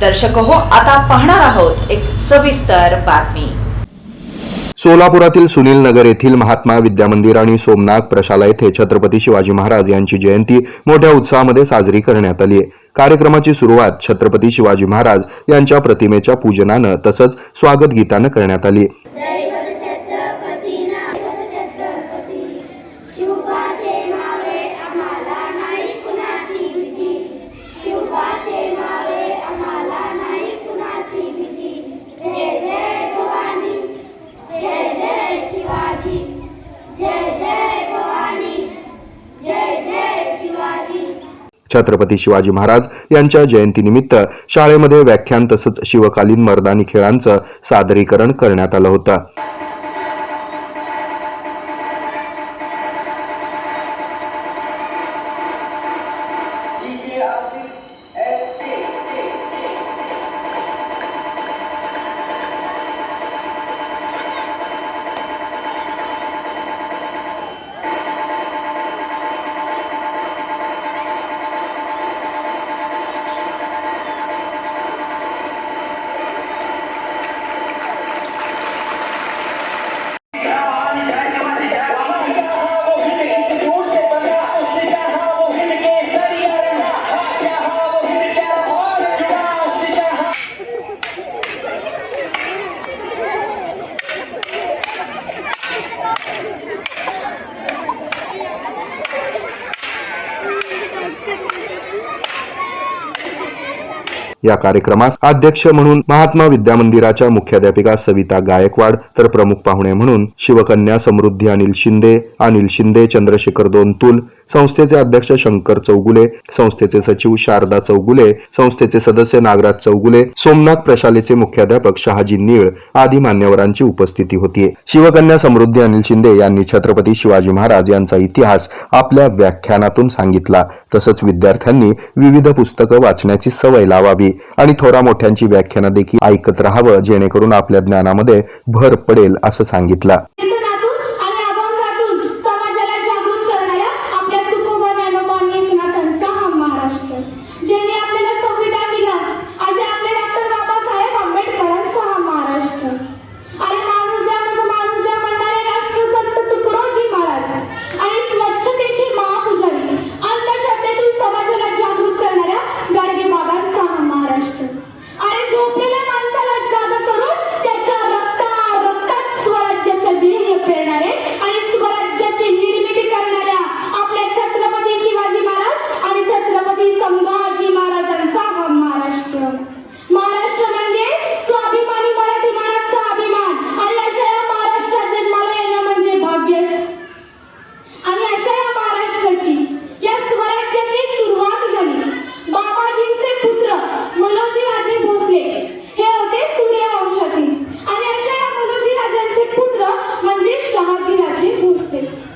दर्शक हो आता पाहणार आहोत एक सविस्तर बातमी. सोलापुरातील सुनील नगर येथील महात्मा विद्या मंदिर आणि सोमनाथ प्रशाला येथे छत्रपती शिवाजी महाराज यांची जयंती मोठ्या उत्साहामध्ये साजरी करण्यात आली आहे. कार्यक्रमाची सुरुवात छत्रपती शिवाजी महाराज यांच्या प्रतिमेच्या पूजनानं तसंच स्वागत गीतानं करण्यात आली छत्रपती शिवाजी महाराज यांच्या जयंतीनिमित्त शाळेमध्ये व्याख्यान तसंच शिवकालीन मर्दानी खेळांचं सादरीकरण करण्यात आलं होतं. या कार्यक्रमास अध्यक्ष म्हणून महात्मा विद्या मंदिराच्या मुख्याध्यापिका सविता गायकवाड तर प्रमुख पाहुणे म्हणून शिवकन्या समृद्धी अनिल शिंदे अनिल शिंदे चंद्रशेखर दोनतुल संस्थेचे अध्यक्ष शंकर चौगुले संस्थेचे सचिव शारदा चौगुले संस्थेचे सदस्य नागराज चौगुले सोमनाथ प्रशालेचे मुख्याध्यापक शहाजी निळ आदी मान्यवरांची उपस्थिती होती. शिवकन्या समृद्धी अनिल शिंदे यांनी छत्रपती शिवाजी महाराज यांचा इतिहास आपल्या व्याख्यानातून सांगितला. तसंच विद्यार्थ्यांनी विविध पुस्तकं वाचण्याची सवय लावावी आणि थोरा मोठ्यांची व्याख्यानं देखील ऐकत राहावं जेणेकरून आपल्या ज्ञानामध्ये भर पडेल असं सांगितलं. पुत्र म्हणजे शहाजी राजे भोसले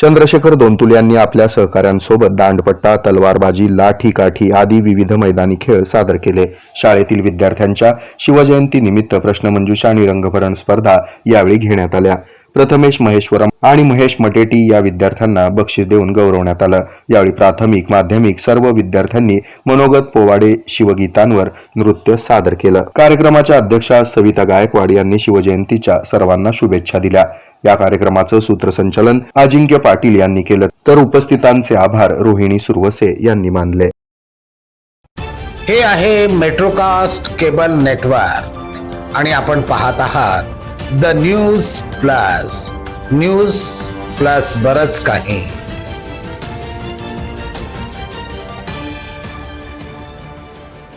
चंद्रशेखर दोनतुल यांनी आपल्या सहकाऱ्यांसोबत दांडपट्टा तलवारबाजी लाठी काठी आदी विविध मैदानी खेळ सादर केले. शाळेतील विद्यार्थ्यांच्या शिवजयंती निमित्त प्रश्नमंजुषा आणि रंगभरण स्पर्धा यावेळी घेण्यात आल्या. प्रथमेश महेश्वरम आणि महेश मटेटी या विद्यार्थ्यांना बक्षीस देऊन गौरवण्यात आलं. यावेळी प्राथमिक माध्यमिक सर्व विद्यार्थ्यांनी मनोगत पोवाडे शिवगीतांवर नृत्य सादर केलं. कार्यक्रमाच्या अध्यक्षा सविता गायकवाड यांनी शिवजयंतीच्या सर्वांना शुभेच्छा दिल्या. या कार्यक्रमाचं सूत्रसंचालन अजिंक्य पाटील यांनी केलं. तर उपस्थितांचे आभार रोहिणी सुरवसे यांनी मानले. हे आहे मेट्रोकास्ट केबल नेटवर्क आणि आपण पाहत आहात the news plus news plus बरच काही.